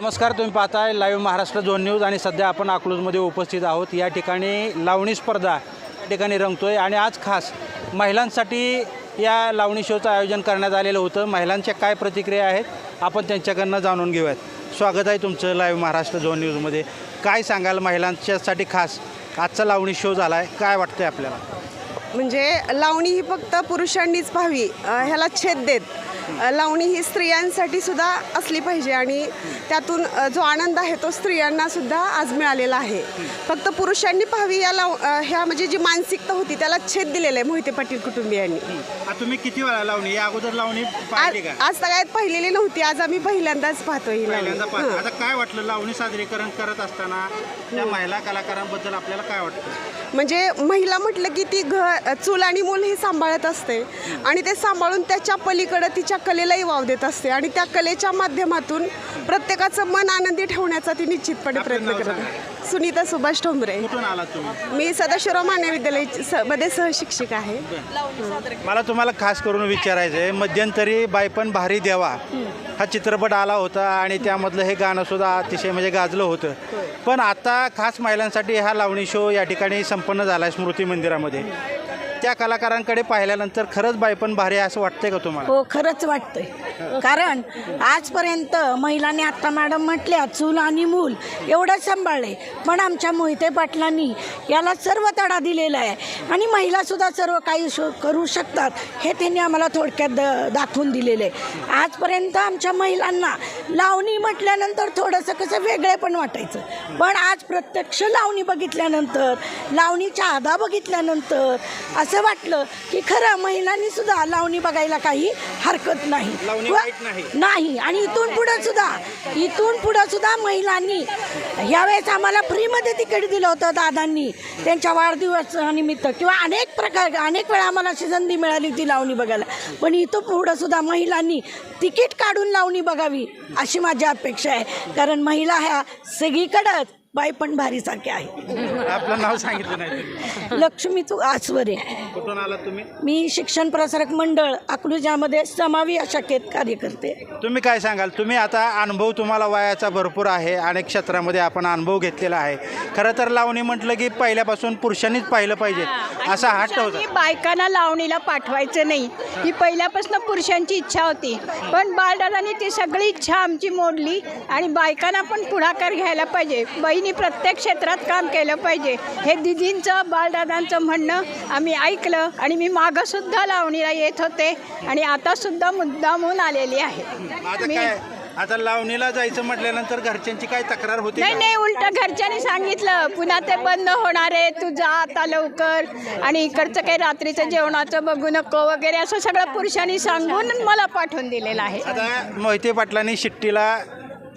नमस्कार तुम्ही पाहताय लाईव्ह महाराष्ट्र झोन न्यूज आणि सध्या आपण अकलूजमध्ये उपस्थित आहोत. या ठिकाणी लावणी स्पर्धा या ठिकाणी रंगतोय आणि आज खास महिलांसाठी या लावणी शोचं आयोजन करण्यात आलेलं होतं. महिलांच्या काय प्रतिक्रिया आहेत आपण त्यांच्याकडनं जाणून घेऊयात. स्वागत आहे तुमचं लाईव्ह महाराष्ट्र झोन न्यूजमध्ये काय सांगाल महिलांच्यासाठी खास? आजचा लावणी शो झाला आहे काय वाटतंय आपल्याला? म्हणजे लावणी ही फक्त पुरुषांनीच पाहावी ह्याला छेद देत. लावणी ही स्त्रियांसाठी सुद्धा असली पाहिजे आणि त्यातून जो आनंद आहे तो स्त्रियांना सुद्धा आज मिळालेला आहे. फक्त पुरुषांनी पाहावी या लाव ह्या म्हणजे जी मानसिकता होती त्याला छेद दिलेला आहे मोहिते पाटील कुटुंबियांनी. तुम्ही किती वेळा लावणी? या अगोदर लावणी आज पाहिली का? आज सगळ्यात पाहिलेली नव्हती आज आम्ही पहिल्यांदाच पाहतो ही लावणी. पहिल्यांदा. आता काय वाटलं लावणी सादरीकरण करत असताना त्या महिला कलाकारांबद्दल आपल्याला काय वाटतं? म्हणजे महिला म्हटलं की ती घर चूल आणि मूल हे सांभाळत असते आणि ते सांभाळून त्याच्या पलीकडं तिच्या कलेलाही वाव देत असते आणि त्या कलेच्या माध्यमातून प्रत्येकाचं मन आनंदी ठेवण्याचा ती निश्चितपणे प्रयत्न करत सुनीता सुभाष ठोंबरे. मी सदाशिवराव माने विद्यालयमध्ये सहशिक्षिका आहे. मला तुम्हाला खास करून विचारायचं आहे मध्यंतरी बायपण भारी देवा हा चित्रपट आला होता आणि त्यामधलं हे गाणं सुद्धा अतिशय म्हणजे गाजलं होतं. पण आता खास महिलांसाठी हा लावणी शो या ठिकाणी संपन्न झाला आहे स्मृती मंदिरामध्ये. त्या कलाकारांकडे पाहिल्यानंतर खरंच बायपण भारी आहे असं वाटतंय का तुम्हाला? हो खरंच वाटतंय. कारण आजपर्यंत महिलांनी आत्ता मॅडम म्हटल्या चूल आणि मूल एवढं सांभाळले पण आमच्या मोहिते पाटलांनी याला सर्व तडा दिलेला आहे. आणि महिलासुद्धा सर्व काही शो करू शकतात हे त्यांनी आम्हाला थोडक्यात द दाखवून दिलेलं आहे. आजपर्यंत आमच्या महिलांना लावणी म्हटल्यानंतर थोडंसं कसं वेगळे पण वाटायचं. पण आज प्रत्यक्ष लावणी बघितल्यानंतर लावणीच्या आधा बघितल्यानंतर असं वाटलं की खरं महिलांनी सुद्धा लावणी बघायला काही हरकत नाही. व- नाही. आणि इथून पुढं सुद्धा इथून पुढं सुद्धा महिलांनी यावेळेस आम्हाला फ्रीमध्ये तिकीट दिलं होतं दादांनी त्यांच्या वाढदिवसानिमित्त. किंवा अनेक प्रकार अनेक वेळा आम्हाला अशी संधी मिळाली होती लावणी बघायला. पण इथं पुढं सुद्धा महिलांनी तिकीट काढून लावणी बघावी अशी माझी अपेक्षा आहे. कारण महिला ह्या सगळीकडंच बाई पण भारीसारख्या आहे. आपलं नाव सांगितलं नाही. लक्ष्मी तू आसवरे. कुठून आलात तुम्ही? मी शिक्षण प्रसारक मंडळ अकलूजामध्ये समावी या शाखेत कार्य करते तुम्ही काय सांगाल? तुम्ही आता अनुभव तुम्हाला वयाचा भरपूर आहे अनेक क्षेत्रामध्ये आपण अनुभव घेतलेला आहे. खरं तर लावणी म्हटलं की पहिल्यापासून पुरुषांनीच पाहिलं पाहिजे. असा हट्ट होता पुरुषांनी बायकांना लावणीला पाठवायचं नाही. ही पहिल्यापासून पुरुषांची इच्छा होती. पण बालदादांनी ती सगळी इच्छा आमची मोडली आणि बायकांना पण पुढाकार घ्यायला पाहिजे. बहिणी प्रत्येक क्षेत्रात काम केलं पाहिजे. हे दिदींचं बालदादांचं म्हणणं आम्ही ऐकलं आणि मी मागंसुद्धा लावणीला येत होते आणि आतासुद्धा मुद्दामून आलेली आहे. आता मी काय? आता लावणीला जायचं म्हटल्यानंतर घरच्यांची काय तक्रार होती नाही? नाही उलट घरच्यांनी सांगितलं पुन्हा ते बंद होणार आहे तू जा आता लवकर. आणि इकडचं काही रात्रीचं जेवणाचं बघू नको वगैरे असं सगळं पुरुषांनी सांगून मला पाठवून दिलेलं आहे. आता मोहिते पाटलांनी शिट्टीला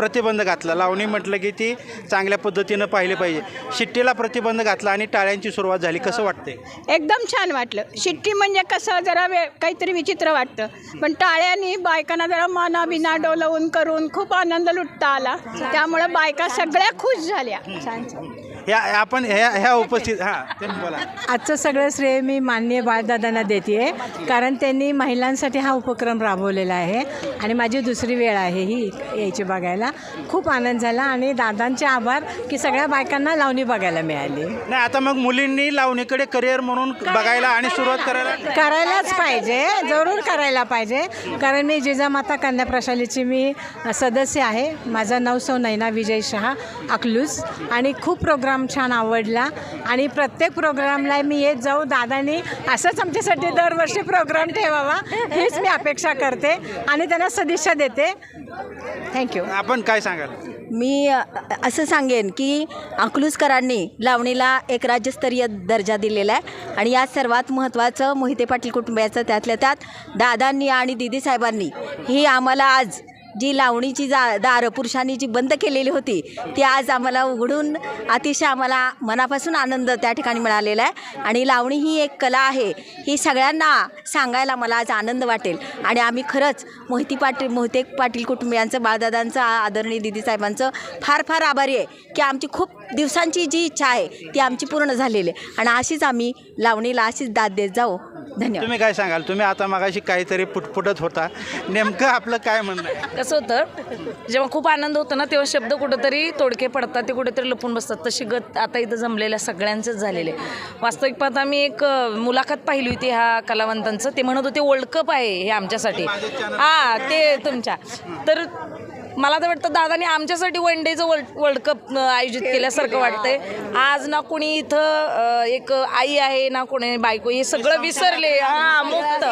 प्रतिबंध घातला. लावणी म्हटलं की ती चांगल्या पद्धतीनं पाहिले पाहिजे. शिट्टीला प्रतिबंध घातला आणि टाळ्यांची सुरुवात झाली. कसं वाटते एकदम छान वाटलं. शिट्टी म्हणजे कसं जरा वे काहीतरी विचित्र वाटतं. पण टाळ्यांनी बायकांना जरा माना बिना डोलवून करून खूप आनंद लुटता आला. त्यामुळं बायका सगळ्या खुश झाल्या. छान छान. ह्या आपण ह्या ह्या उपस्थित हां तुम्ही बोला. आजचं सगळं श्रेय मी माननीय बाळदादांना देते कारण त्यांनी महिलांसाठी हा उपक्रम राबवलेला आहे. आणि माझी दुसरी वेळ आहे ही यायची बघायला. खूप आनंद झाला आणि दादांचे आभार की सगळ्या बायकांना लावणी बघायला मिळाली. नाही आता मग मुलींनी लावणीकडे करिअर म्हणून बघायला आणि सुरुवात करायला? करायलाच पाहिजे जरूर करायला पाहिजे. कारण मी जिजामाता कन्या प्रशालेची मी सदस्य आहे. माझं नाव सौ नैना विजय शहा अकलूज. आणि खूप प्रोग्राम छान आवडला. आणि प्रत्येक प्रोग्रामला मी येत जाऊ. दादानी असंच आमच्यासाठी दरवर्षी प्रोग्राम ठेवावा. हीच मी अपेक्षा करते आणि त्यांना सदिच्छा देते. थँक्यू आपण काय सांगाल? मी असं सांगेन की अकलूजकरांनी लावणीला एक राज्यस्तरीय दर्जा दिलेला आहे. आणि यात सर्वात महत्त्वाचं मोहिते पाटील कुटुंबियाचं त्यातल्या त्यात दादांनी आणि दिदी साहेबांनी ही आम्हाला आज जी लावणीची जा दारं पुरुषांनी जी बंद केलेली होती ती आज आम्हाला उघडून अतिशय आम्हाला मनापासून आनंद त्या ठिकाणी मिळालेला आहे. आणि लावणी ही एक कला आहे ही सगळ्यांना सांगायला मला आज आनंद वाटेल. आणि आम्ही खरंच मोहिती पाटील मोहिते पाटील कुटुंबियांचं बाळदादांचं आदरणीय दिदीसाहेबांचं फार फार आभारी आहे की आमची खूप दिवसांची जी इच्छा आहे ती आमची पूर्ण झालेली आहे. आणि अशीच आम्ही लावणीला अशीच दाद देत जाऊ. धन्यवाद. तुम्ही काय सांगाल? तुम्ही आता मागाशी काहीतरी पुटपुटत होता. नेमकं आपलं काय म्हणणं आहे? कसं होतं जेव्हा खूप आनंद होतो ना तेव्हा शब्द कुठंतरी तोडके पडतात ते कुठेतरी लपून बसतात. तशी गत आता इथं जमलेल्या सगळ्यांचंच झालेले. वास्तविक पाहता मी एक मुलाखत पाहिली होती ह्या कलावंतांचं. ते म्हणत होते वर्ल्ड कप आहे हे आमच्यासाठी. हां ते तुमच्या. तर मला तर वाटतं दादाने आमच्यासाठी वन डेचं वर्ल्ड वर्ल्ड कप आयोजित केल्यासारखं वाटतंय. आज ना कोणी इथं एक आई आहे ना कोणी बायको हे सगळं विसरले. हा मुक्त.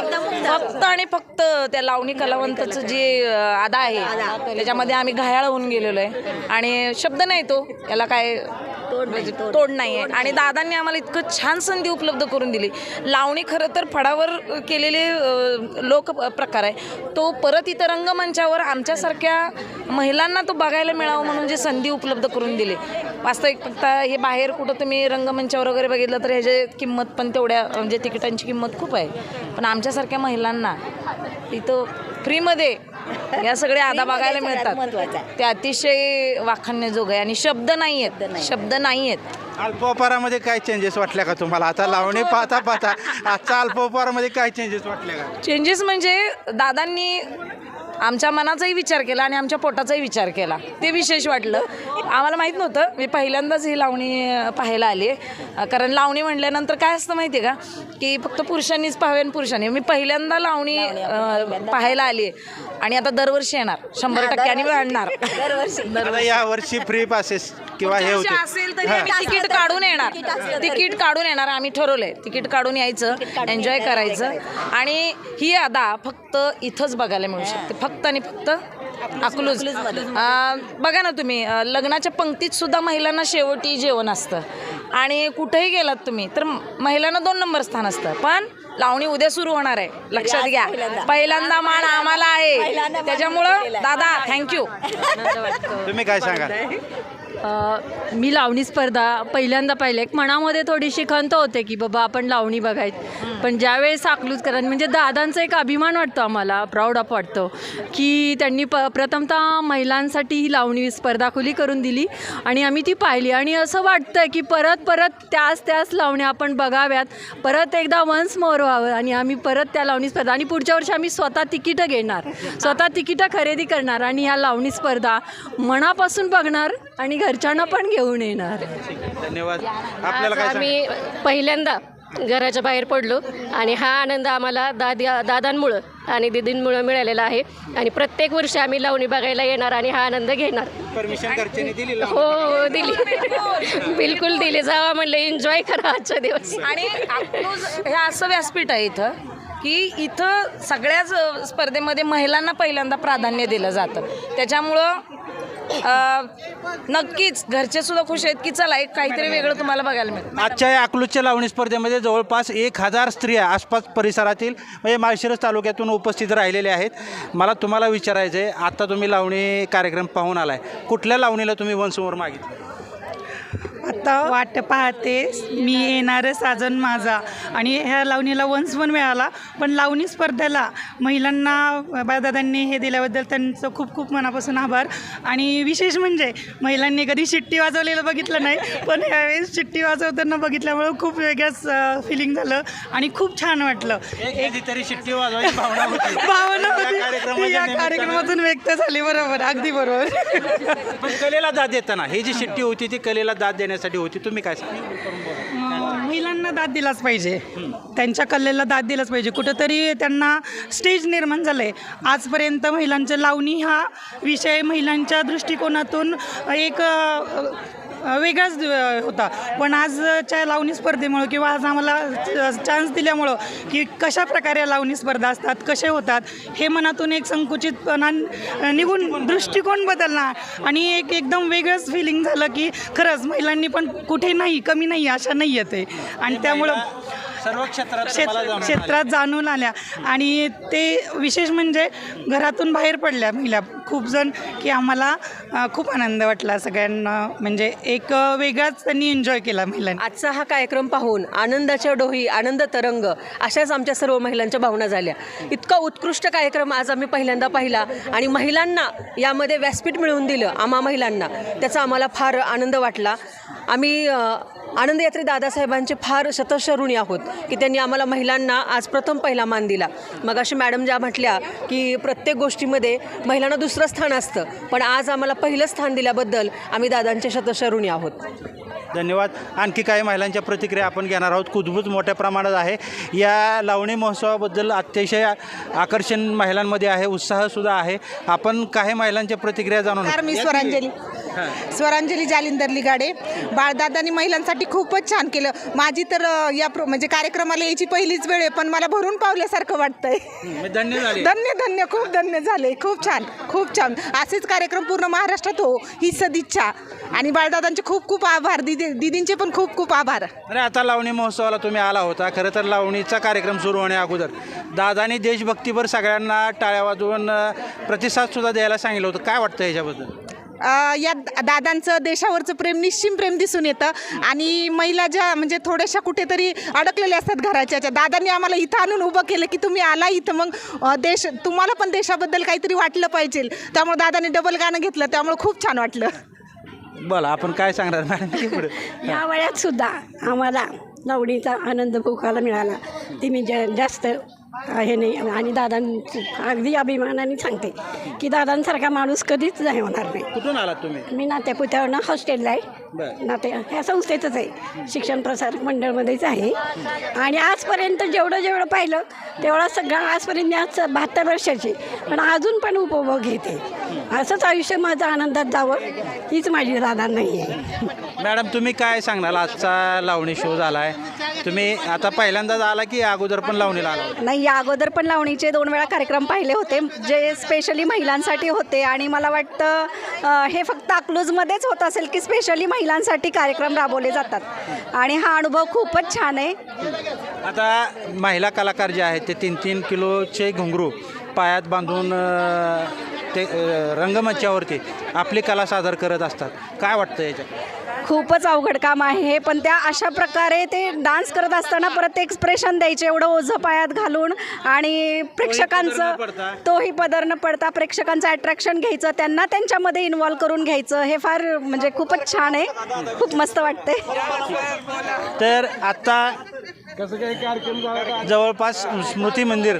फक्त आणि फक्त त्या लावणी कलावंताचं जे आदा आहे त्याच्यामध्ये आम्ही घायाळ होऊन गेलेलो आहे. आणि शब्द नाही तो. याला काय तोड नाही आहे. आणि दादांनी आम्हाला इतकं छान संधी उपलब्ध करून दिली. लावणी खरं तर फडावर केलेले लोक प्रकार आहे. तो परत इथं रंगमंचावर आमच्यासारख्या महिलांना तो बघायला मिळावं म्हणून जे संधी उपलब्ध करून दिली. वास्तविक फक्त हे बाहेर कुठं तुम्ही रंगमंचावर वगैरे बघितलं तर ह्याची किंमत पण तेवढ्या म्हणजे तिकिटांची किंमत खूप आहे. पण आमच्यासारख्या महिलांना इथं फ्रीमध्ये. या सगळ्या आदा बघायला मिळतात. ते अतिशय वाखाणण्याजोग आहे आणि शब्द नाही आहेत शब्द नाही आहेत अल्पोपारामध्ये काय चेंजेस वाटल्या का तुम्हाला? आता लावणी पाहता पाहता आजचा अल्पोपारामध्ये काय चेंजेस वाटल्या का? चेंजेस म्हणजे दादांनी आमच्या मनाचाही विचार केला आणि आमच्या पोटाचाही विचार केला. ते विशेष वाटलं. आम्हाला माहीत नव्हतं. मी पहिल्यांदाच ही लावणी पाहायला आली कारण लावणी म्हणल्यानंतर काय असतं माहिती आहे का? की फक्त पुरुषांनीच पाहावे आणि पुरुषांनी. मी पहिल्यांदा लावणी पाहायला आली आहे. आणि आता दरवर्षी येणार. शंभर टक्क्यांनी आणणार दरवर्षी. आता या वर्षी फ्री पासेस किंवा हे होते. असेल तरी आम्ही तिकीट काढून येणार. तिकीट काढून येणार आम्ही ठरवलंय. तिकीट काढून यायचं एन्जॉय करायचं. आणि ही अदा फक्त इथंच बघायला मिळू शकते. फक्त आणि फक्त अकलूज. बघा ना तुम्ही लग्नाच्या पंक्तीत सुद्धा महिलांना शेवटी जेवण असतं. आणि कुठेही गेलात तुम्ही तर महिलांना दोन नंबर स्थान असतं. पण लावणी उद्या सुरू होणार आहे. लक्षात घ्या. पहिल्यांदा. मान आम्हाला आहे. त्याच्यामुळं. दादा थँक्यू तुम्ही काय सांगाल अ, मी लावणी स्पर्धा पहिल्यांदा पाहिले. एक मनामध्ये थोडीशी खंत होते की बाबा आपण लावणी बघायची. पण ज्यावेळेस अकलूजकरांनी म्हणजे दादांचा एक अभिमान वाटतो आम्हाला प्राऊड अप वाटतो की त्यांनी प प्रथमतः महिलांसाठी ही लावणी स्पर्धा खुली करून दिली आणि आम्ही ती पाहिली. आणि असं वाटतं की परत परत त्याच त्याच लावण्या आपण बघाव्यात. परत एकदा वन्स मोर व्हावं आणि आम्ही परत त्या लावणी स्पर्धा आणि पुढच्या वर्षी आम्ही स्वतः तिकीटं घेणार. स्वतः तिकीटं खरेदी करणार आणि ह्या लावणी स्पर्धा मनापासून बघणार आणि घरच्यांना पण घेऊन येणार. धन्यवाद. आपल्याला काय आम्ही पहिल्यांदा घराच्या बाहेर पडलो आणि हा आनंद आम्हाला दादा दादांमुळं आणि दिदींमुळं मिळालेला आहे. आणि प्रत्येक वर्षी आम्ही लावणी बघायला येणार आणि हा आनंद घेणार. परमिशन घरच्यांनी दिली हो हो दिली. बिलकुल दिली. जावा म्हणलं एन्जॉय करा आजचा दिवस. आणि अकलूज हे असं व्यासपीठ आहे इथं की इथं सगळ्याच अ, स्पर्धेमध्ये महिलांना पहिल्यांदा प्राधान्य दिलं जातं. त्याच्यामुळं नक्कीच. घरचे सुद्धा खुश आहेत की चला एक काहीतरी वेगळं तुम्हाला बघायला मिळेल आजच्या या अकलूजच्या लावणी स्पर्धेमध्ये जवळपास एक हजार स्त्रिया आसपास परिसरातील म्हणजे माळशिरस तालुक्यातून उपस्थित राहिलेल्या आहेत. मला तुम्हाला विचारायचं आहे आता तुम्ही लावणी कार्यक्रम पाहून आलाय. कुठल्या लावणीला तुम्ही वनसमोर मागितलं? आता वाट पाहते. मी येणारं साजन माझा. आणि ह्या लावणीला वंश पण मिळाला पण लावणी स्पर्धेला महिलांना बाळदादांनी हे दिल्याबद्दल त्यांचं खूप खूप मनापासून आभार. आणि विशेष म्हणजे महिलांनी कधी शिट्टी वाजवलेलं बघितलं नाही पण यावेळेस शिट्टी वाजवताना बघितल्यामुळं खूप वेगळंच फिलिंग झालं आणि खूप छान वाटलं. एक तरी शिट्टी वाजवायची भावना या कार्यक्रमातून व्यक्त झाली बरोबर अगदी बरोबर. पण कलेला दाद देताना ही जी शिट्टी होती ती कलेला दाद देण्यासाठी होती तुम्ही काय सांगा? महिलांना दाद दिलाच पाहिजे. त्यांच्या कलेला दाद दिलाच पाहिजे. कुठंतरी त्यांना स्टेज निर्माण झालं आहे आजपर्यंत महिलांचं लावणी हा विषय महिलांच्या दृष्टिकोनातून एक वेगळाच होता. पण आजच्या लावणी स्पर्धेमुळं किंवा आज आम्हाला चान्स दिल्यामुळं की कशा प्रकारे लावणी स्पर्धा असतात कसे होतात हे मनातून एक संकुचितपणा निघून दृष्टिकोन बदलला आणि एक एकदम वेगळंच फिलिंग झालं की खरंच महिलांनी पण कुठे नाही कमी नाही अशा नाही येते. आणि त्यामुळं सर्व क्षेत्रात क्षेत्र जाणून आलं. क्षेत्रात जाणून आल्या. आणि ते विशेष म्हणजे घरातून बाहेर पडल्या महिला. खूप जण की आम्हाला अ, खूप आनंद वाटला सगळ्यांना. म्हणजे एक अ, वेगळाच त्यांनी एन्जॉय केला महिलांनी. आजचा हा कार्यक्रम पाहून आनंदाच्या डोही आनंद तरंग अशाच आमच्या सर्व महिलांच्या भावना झाल्या. इतका उत्कृष्ट कार्यक्रम आज आम्ही पहिल्यांदा पाहिला आणि महिलांना यामध्ये व्यासपीठ मिळवून दिलं आम्हा महिलांना. त्याचा आम्हाला फार आनंद वाटला. आम्ही अ, आनंद यात्रे दादासाहेबांचे फार शतश ऋणी आहोत की त्यांनी आम्हाला महिलांना आज प्रथम पहिला मान दिला. मग अशी मॅडम ज्या म्हटल्या की प्रत्येक गोष्टीमध्ये महिलांना दुसरं स्थान असतं पण आज आम्हाला पहिलं स्थान दिल्याबद्दल आम्ही दादांचे शतश ऋणी आहोत. धन्यवाद. आणखी काही महिलांच्या प्रतिक्रिया आपण घेणार आहोत. कुजबूज मोठ्या प्रमाणात आहे. या लावणी महोत्सवाबद्दल अतिशय आकर्षण महिलांमध्ये आहे उत्साहसुद्धा आहे. आपण काही महिलांच्या प्रतिक्रिया जाणून मी स्वरांजली. स्वरांजली जालिंदर लिगाडे बाळदादांनी महिलांसाठी खूपच छान केलं. माझी तर या प्रो म्हणजे कार्यक्रमाला यायची पहिलीच वेळ आहे पण मला भरून पावल्यासारखं वाटतंय. धन्य झाले. धन्य धन्य खूप धन्य झाले. खूप छान खूप छान. असेच कार्यक्रम पूर्ण महाराष्ट्रात हो ही सदिच्छा. आणि बाळदादांचे खूप खूप आभार. दिदी दिदींचे पण खूप खूप आभार. अरे आता लावणी महोत्सवाला तुम्ही आला होता. खरं तर लावणीचा कार्यक्रम सुरू होण्या अगोदर. दादानी देशभक्तीवर सगळ्यांना टाळ्या वाजवून अ, प्रतिसादसुद्धा द्यायला सांगितलं होतं. काय वाटतं याच्याबद्दल? या द- दादांचं देशावरचं प्रेम निश्चिम प्रेम दिसून येतं. आणि महिला ज्या म्हणजे थोड्याशा कुठेतरी अडकलेल्या असतात घराच्या. दादांनी आम्हाला इथं आणून उभं केलं की तुम्ही आला इथं. मग देश तुम्हाला पण देशाबद्दल काहीतरी वाटलं पाहिजे. त्यामुळे दादांनी डबल गाणं घेतलं. त्यामुळे खूप छान वाटलं. बोला आपण काय सांगणार मॅडम? या वयात सुद्धा आम्हाला लावणीचा आनंद भोगायला मिळाला. ती मी जा जास्त हे नाही. आणि दादांचं अगदी अभिमानाने सांगते की दादांसारखा माणूस कधीच नाही होणार नाही. कुठून आलात तुम्ही? मी नात्यापुत्यावरनं हॉस्टेलला आहे. बरं. नाते ह्या संस्थेतच आहे. शिक्षण प्रसारक मंडळमध्येच आहे. आणि आजपर्यंत जेवढं जेवढं पाहिलं तेवढं सगळं आजपर्यंत आज बहात्तर वर्षाची पण अजून पण उपभोग घेते. असंच आयुष्य माझं आनंदात जावं हीच माझी राधा नाही आहे. मॅडम तुम्ही काय सांगणार? आजचा लावणी शो झाला आहे तुम्ही आता पहिल्यांदाच आला की अगोदर पण लावणीला आला? नाही या अगोदर पण लावणीचे दोन वेळा कार्यक्रम पाहिले होते जे स्पेशली महिलांसाठी होते. आणि मला वाटतं अ, हे फक्त अकलूजमध्येच होत असेल की स्पेशली महिलांसाठी कार्यक्रम राबवले जातात. आणि हा अनुभव खूपच छान आहे. आता महिला कलाकार जे आहेत ते तीन तीन किलोचे घुंगरू पायात बांधून अ, ते अ, रंगमंचावरती आपली कला सादर करत असतात. काय वाटतं याच्यात? खूपच अवघड काम आहे पण त्या अशा प्रकारे ते डान्स करत असताना परत ते एक्सप्रेशन द्यायचे एवढं ओझं पायात घालून. आणि प्रेक्षकांचं पडता. तोही पदर न पडता. प्रेक्षकांचं अट्रॅक्शन घ्यायचं त्यांना त्यांच्यामध्ये इन्वॉल्व करून घ्यायचं. हे फार म्हणजे खूपच छान आहे. खूप मस्त वाटते तर आत्ता जवळपास स्मृती मंदिर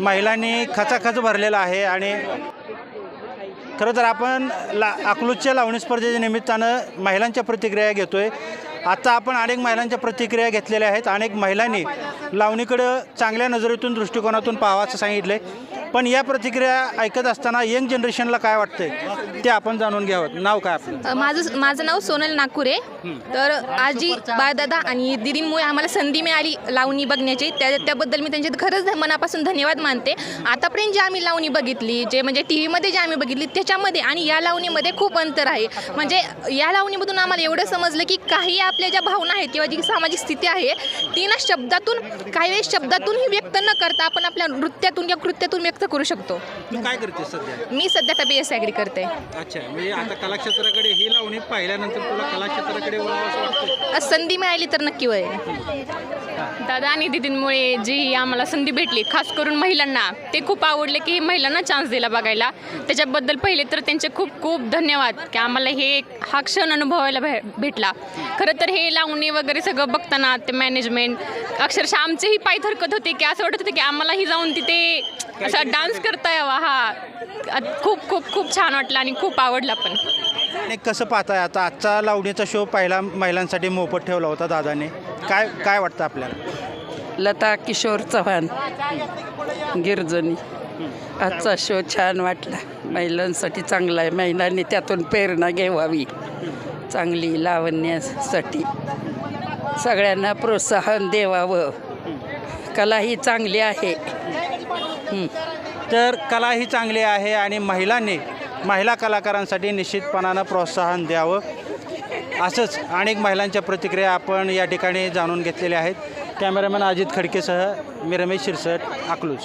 महिलांनी खचाखच भरलेलं आहे आणि खरं तर आपण ला अकलूजच्या लावणी स्पर्धेच्या निमित्तानं महिलांच्या प्रतिक्रिया घेतो आहे आत्ता आपण अनेक महिलांच्या प्रतिक्रिया घेतलेल्या आहेत. अनेक महिलांनी लावणीकडं चांगल्या नजरेतून दृष्टिकोनातून पाहावं असं सांगितलं आहे पण या प्रतिक्रिया ऐकत असताना यंग जनरेशनला काय वाटतंय? ते आपण जाणून घ्यावं. नाव काय आपलं? माझं माझं नाव सोनल नागपुरे. तर आजी बाळदादा आणि दिदींमुळे आम्हाला संधी मिळाली लावणी बघण्याची. त्या त्याबद्दल मी त्यांचे खरंच मनापासून धन्यवाद मानते. आतापर्यंत जी आम्ही लावणी बघितली जे म्हणजे टी व्हीमध्ये जी आम्ही बघितली त्याच्यामध्ये आणि या लावणीमध्ये खूप अंतर आहे. म्हणजे या लावणीमधून आम्हाला एवढं समजलं की काही आपल्या ज्या भावना आहेत किंवा जी सामाजिक स्थिती आहे ती ना शब्दातून काही वेळेस शब्दातूनही व्यक्त न करता आपण आपल्या नृत्यातून या कृत्यातून व्यक्त करू शकतो. तू काय करते सध्या? मी सध्या आता बी एस ॲग्री करते. अच्छा म्हणजे आता कलाक्षेत्राकडे ही लावणी पाहिल्यानंतर तुला कलाक्षेत्राकडे वळावं असं वाटतं संधी मिळाली तर नक्की वय. दादा आणि दिदींमुळे जी आम्हाला संधी भेटली खास करून महिलांना ते खूप आवडले की महिलांना चान्स दिला बघायला. त्याच्याबद्दल पहिले तर त्यांचे खूप खूप धन्यवाद की आम्हाला हे हा क्षण अनुभवायला भे भेटला. खरं तर हे लावणी वगैरे सगळं बघताना ते मॅनेजमेंट अक्षरशः आमचेही पाय थरकत होते की असं वाटत होतं की आम्हालाही जाऊन तिथे असा डान्स करता यावा हा. खूप खूप खूप छान वाटलं आणि खूप आवडला पण. आणि कसं पाहताय आता? आजचा लावणीचा शो पहिला महिलांसाठी मोफत ठेवला होता दादाने. काय काय वाटतं आपल्याला? लता किशोर चव्हाण गिरजणी आजचा शो छान वाटला. महिलांसाठी चांगला आहे. महिलांनी त्यातून प्रेरणा घ्यावी. चांगली लावण्यासाठी. सगळ्यांना प्रोत्साहन द्यावं. कला ही चांगली आहे. तर कला ही चांगली आहे आणि महिलांनी महिला कलाकारांसाठी निश्चितपणानं प्रोत्साहन द्यावं. असंच अनेक महिलांच्या प्रतिक्रिया आपण या ठिकाणी जाणून घेतलेल्या आहेत. कॅमेरामॅन अजित खडकेसह मी रमेश शिरसट अकलूज.